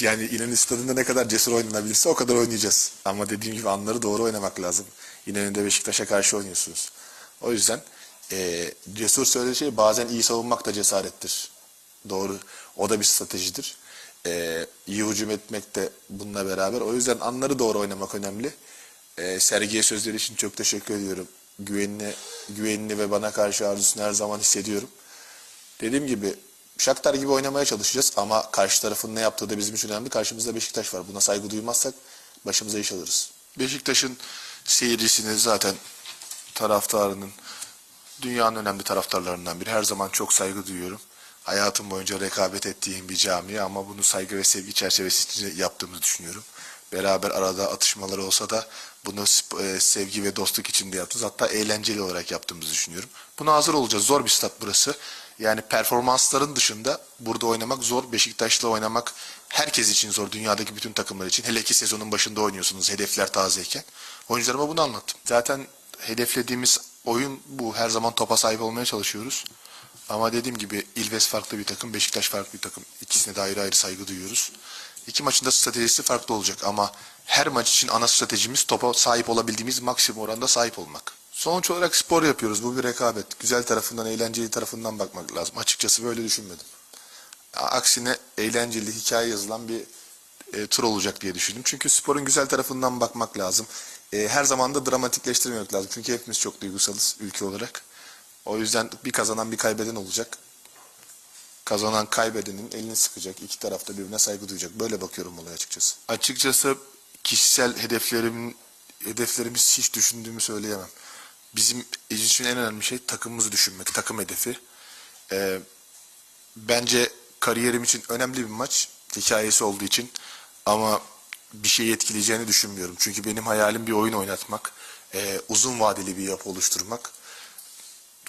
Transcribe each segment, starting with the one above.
Yani İnönü Stadı'nda ne kadar cesur oynanabilirse o kadar oynayacağız. Ama dediğim gibi anları doğru oynamak lazım. İnönü'de Beşiktaş'a karşı oynuyorsunuz. O yüzden eee cesur söylediği şey bazen iyi savunmak da cesarettir. Doğru. O da bir stratejidir. Eee iyi hücum etmek de bununla beraber. O yüzden anları doğru oynamak önemli. Eee Sergi'ye sözleri için çok teşekkür ediyorum. Güvenini, güvenini ve bana karşı arzusunu her zaman hissediyorum. Dediğim gibi Shakhtar gibi oynamaya çalışacağız ama karşı tarafın ne yaptığı da bizim için önemli. Karşımızda Beşiktaş var. Buna saygı duymazsak başımıza iş alırız. Beşiktaş'ın seyircisini zaten taraftarının dünyanın önemli taraftarlarından biri. Her zaman çok saygı duyuyorum. Hayatım boyunca rekabet ettiğim bir camia ama bunu saygı ve sevgi çerçevesi içinde yaptığımızı düşünüyorum. Beraber arada atışmalar olsa da bunu e, sevgi ve dostluk içinde yaptığımız hatta eğlenceli olarak yaptığımızı düşünüyorum. Buna hazır olacağız. Zor bir stat burası. Yani performansların dışında burada oynamak zor. Beşiktaş'la oynamak herkes için zor. Dünyadaki bütün takımlar için. Hele ki sezonun başında oynuyorsunuz hedefler tazeyken. Oyuncularıma bunu anlattım. Zaten hedeflediğimiz oyun bu. Her zaman topa sahip olmaya çalışıyoruz. Ama dediğim gibi İlves farklı bir takım, Beşiktaş farklı bir takım. İkisine de ayrı ayrı saygı duyuyoruz. İki maçın da stratejisi farklı olacak ama her maç için ana stratejimiz topa sahip olabildiğimiz maksimum oranda sahip olmak. Sonuç olarak spor yapıyoruz. Bu bir rekabet. Güzel tarafından, eğlenceli tarafından bakmak lazım. Açıkçası böyle düşünmedim. Aksine eğlenceli, hikaye yazılan bir e, tur olacak diye düşündüm. Çünkü sporun güzel tarafından bakmak lazım. E, her zaman da dramatikleştirmemek lazım. Çünkü hepimiz çok duygusalız ülke olarak. O yüzden bir kazanan bir kaybeden olacak. Kazanan kaybedenin elini sıkacak. İki tarafta birbirine saygı duyacak. Böyle bakıyorum olaya açıkçası. Açıkçası kişisel hedeflerimin hedeflerimiz hiç düşündüğümü söyleyemem. Bizim için en önemli şey takımımızı düşünmek. Takım hedefi. Ee, bence kariyerim için önemli bir maç. Hikayesi olduğu için. Ama bir şey etkileyeceğini düşünmüyorum. Çünkü benim hayalim bir oyun oynatmak. ee, uzun vadeli bir yapı oluşturmak.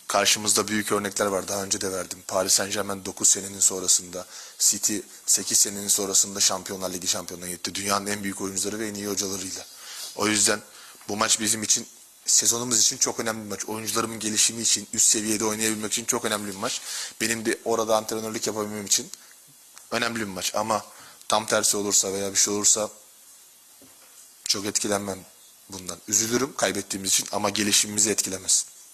Karşımızda büyük örnekler var. Daha önce de verdim. Paris Saint Germain 9 senenin sonrasında, City 8 senenin sonrasında Şampiyonlar Ligi şampiyonluğuna gitti. Dünyanın en büyük oyuncuları ve en iyi hocalarıyla. O yüzden bu maç bizim için, sezonumuz için çok önemli bir maç. Oyuncularımın gelişimi için, üst seviyede oynayabilmek için çok önemli bir maç. Benim de orada antrenörlük yapabilmem için önemli bir maç. Ama tam tersi olursa veya bir şey olursa çok etkilenmem bundan. Üzülürüm kaybettiğimiz için ama gelişimimizi etkilemez.